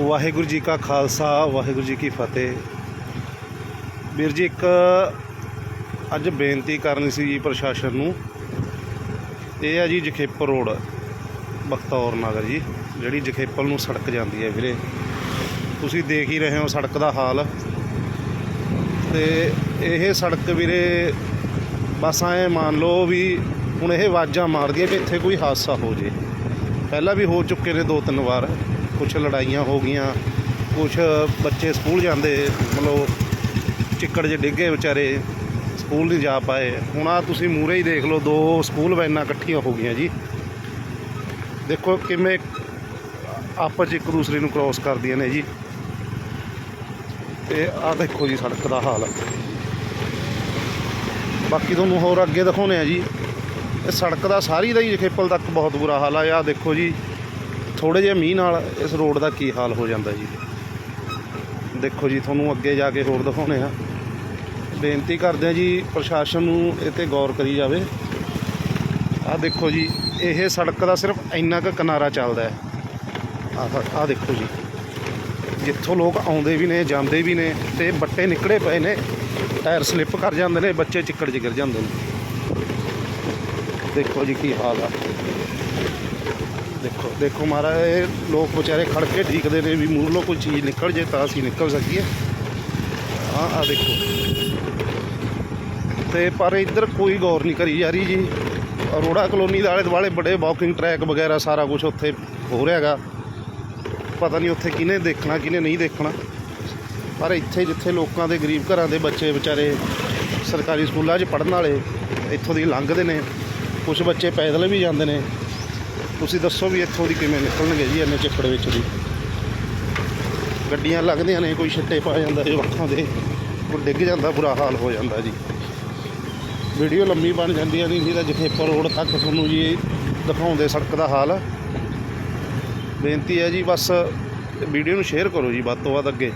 ਵਾਹਿਗੁਰੂ ਜੀ ਕਾ ਖਾਲਸਾ, ਵਾਹਿਗੁਰੂ ਜੀ ਕੀ ਫਤਿਹ। ਵੀਰ ਜੀ, ਇੱਕ ਅੱਜ ਬੇਨਤੀ ਕਰਨੀ ਸੀ ਜੀ ਪ੍ਰਸ਼ਾਸਨ ਨੂੰ। ਇਹ ਹੈ ਜੀ ਜਖੇਪਰ ਰੋਡ, ਬਖਤੌਰ ਨਗਰ ਜੀ, ਜਿਹੜੀ ਜਖੇਪਲ ਨੂੰ ਸੜਕ ਜਾਂਦੀ ਹੈ ਵੀਰੇ। ਤੁਸੀਂ ਦੇਖ ਹੀ ਰਹੇ ਹੋ ਸੜਕ ਦਾ ਹਾਲ। ਤੇ ਇਹ ਸੜਕ ਵੀਰੇ, ਬਸ ਐ ਮੰਨ ਲਓ ਵੀ ਹੁਣ ਇਹ ਆਵਾਜ਼ਾਂ ਮਾਰਦੀ ਹੈ ਵੀ ਇੱਥੇ ਕੋਈ ਹਾਦਸਾ ਹੋ ਜੇ। ਪਹਿਲਾਂ ਵੀ ਹੋ ਚੁੱਕੇ ਨੇ ਦੋ ਤਿੰਨ ਵਾਰ। ਕੁਝ ਲੜਾਈਆਂ ਹੋ ਗਈਆਂ ਕੁਝ ਬੱਚੇ ਸਕੂਲ ਜਾਂਦੇ, ਮਤਲਬ ਚਿੱਕੜ 'ਚ ਡਿੱਗੇ ਵਿਚਾਰੇ, ਸਕੂਲ ਨਹੀਂ ਜਾ ਪਾਏ। ਹੁਣ ਆ ਤੁਸੀਂ ਮੂਰੇ ਹੀ ਦੇਖ ਲਓ, ਦੋ ਸਕੂਲ ਵੈਨਾਂ ਇਕੱਠੀਆਂ ਹੋ ਗਈਆਂ ਜੀ। ਦੇਖੋ ਕਿਵੇਂ ਆਪਸ 'ਚ ਇੱਕ ਦੂਸਰੇ ਨੂੰ ਕ੍ਰਾਸ ਕਰਦੀਆਂ ਨੇ ਜੀ। ਤੇ ਆ ਦੇਖੋ ਜੀ ਸੜਕ ਦਾ ਹਾਲ। ਬਾਕੀ ਤੁਹਾਨੂੰ ਹੋਰ ਅੱਗੇ ਦਿਖਾਉਣੇ ਆ ਜੀ। ਇਹ ਸੜਕ ਦਾ ਸਾਰੀ ਦਾ ਹੀ ਖੇਪਲ ਤੱਕ ਬਹੁਤ ਬੁਰਾ ਹਾਲ ਆ। ਆ ਦੇਖੋ ਜੀ ਥੋੜੇ ਜਿਹੇ ਮੀਂਹ ਨਾਲ ਇਸ ਰੋਡ ਦਾ ਕੀ ਹਾਲ ਹੋ ਜਾਂਦਾ ਜੀ? ਦੇਖੋ ਜੀ, ਤੁਹਾਨੂੰ ਅੱਗੇ ਜਾ ਕੇ ਹੋਰ ਦਿਖਾਉਣੇ ਆ। ਬੇਨਤੀ ਕਰਦੇ ਆ ਜੀ, ਪ੍ਰਸ਼ਾਸਨ ਨੂੰ ਇਹ ਤੇ ਗੌਰ ਕਰੀ ਜਾਵੇ। ਆ ਦੇਖੋ ਜੀ, ਇਹ ਸੜਕ ਦਾ ਸਿਰਫ ਇੰਨਾ ਕੁ ਕਿਨਾਰਾ ਚੱਲਦਾ ਹੈ। ਆਹ ਆ ਦੇਖੋ ਜੀ। ਜਿੱਥੋਂ ਲੋਕ ਆਉਂਦੇ ਵੀ ਨੇ, ਜਾਂਦੇ ਵੀ ਨੇ ਤੇ ਬੱਟੇ ਨਿਕਲੇ ਪਏ ਨੇ, ਟਾਇਰ ਸਲਿੱਪ ਕਰ ਜਾਂਦੇ ਨੇ, ਬੱਚੇ ਚਿੱਕੜ 'ਚ ਗਿਰ ਜਾਂਦੇ ਨੇ। ਦੇਖੋ ਜੀ, ਕੀ ਹਾਲ ਆ। ਦੇਖੋ ਦੇਖੋ ਮਹਾਰਾਜ, ਇਹ ਲੋਕ ਵਿਚਾਰੇ ਖੜ ਕੇ ਢੀਕਦੇ ਨੇ ਵੀ ਮੂਹਰੋਂ ਕੋਈ ਚੀਜ਼ ਨਿਕਲ ਜੇ ਤਾਂ ਅਸੀਂ ਨਿਕਲ ਸਕੀਏ। ਆ ਆ ਦੇਖੋ। ਤੇ ਪਰ ਇੱਧਰ ਕੋਈ ਗੌਰ ਨਹੀਂ ਕਰੀ ਜਾ ਰਹੀ ਜੀ। ਅਰੋੜਾ ਕਲੋਨੀ ਦੇ ਆਲੇ ਦੁਆਲੇ ਬੜੇ ਵਾਕਿੰਗ ਟਰੈਕ ਵਗੈਰਾ ਸਾਰਾ ਕੁਝ ਉੱਥੇ ਹੋ ਰਿਹਾ ਹੈਗਾ। ਪਤਾ ਨਹੀਂ ਉੱਥੇ ਕਿਹਨੇ ਦੇਖਣਾ, ਕਿਹਨੇ ਨਹੀਂ ਦੇਖਣਾ। ਪਰ ਇੱਥੇ ਜਿੱਥੇ ਲੋਕਾਂ ਦੇ, ਗਰੀਬ ਘਰਾਂ ਦੇ ਬੱਚੇ ਵਿਚਾਰੇ ਸਰਕਾਰੀ ਸਕੂਲਾਂ 'ਚ ਪੜ੍ਹਨ ਵਾਲੇ, ਇੱਥੋਂ ਦੀ ਲੰਘਦੇ ਨੇ। ਕੁਝ ਬੱਚੇ ਪੈਦਲ ਵੀ ਜਾਂਦੇ ਨੇ। ਤੁਸੀਂ ਦੱਸੋ ਵੀ ਇੱਥੋਂ ਦੀ ਕਿਵੇਂ ਨਿਕਲਣਗੇ ਜੀ, ਇੰਨੇ ਚੱਕੜ ਵਿੱਚ ਦੀ ਗੱਡੀਆਂ ਲੱਗਦੀਆਂ ਨੇ, ਕੋਈ ਛਿੱਟੇ ਪਾ ਜਾਂਦਾ ਜਵਾਕਾਂ ਦੇ। ਉਹ ਡਿੱਗ ਜਾਂਦਾ, ਬੁਰਾ ਹਾਲ ਹੋ ਜਾਂਦਾ ਜੀ। ਵੀਡੀਓ ਲੰਮੀ ਬਣ ਜਾਂਦੀ ਹੈ ਨਹੀਂ ਸੀ ਤਾਂ ਜਖੇਪਰ ਰੋਡ ਤੱਕ ਤੁਹਾਨੂੰ ਜੀ ਦਿਖਾਉਂਦੇ ਸੜਕ ਦਾ ਹਾਲ। ਬੇਨਤੀ ਹੈ ਜੀ, ਬਸ ਵੀਡੀਓ ਨੂੰ ਸ਼ੇਅਰ ਕਰੋ ਜੀ, ਵੱਧ ਤੋਂ ਵੱਧ ਅੱਗੇ।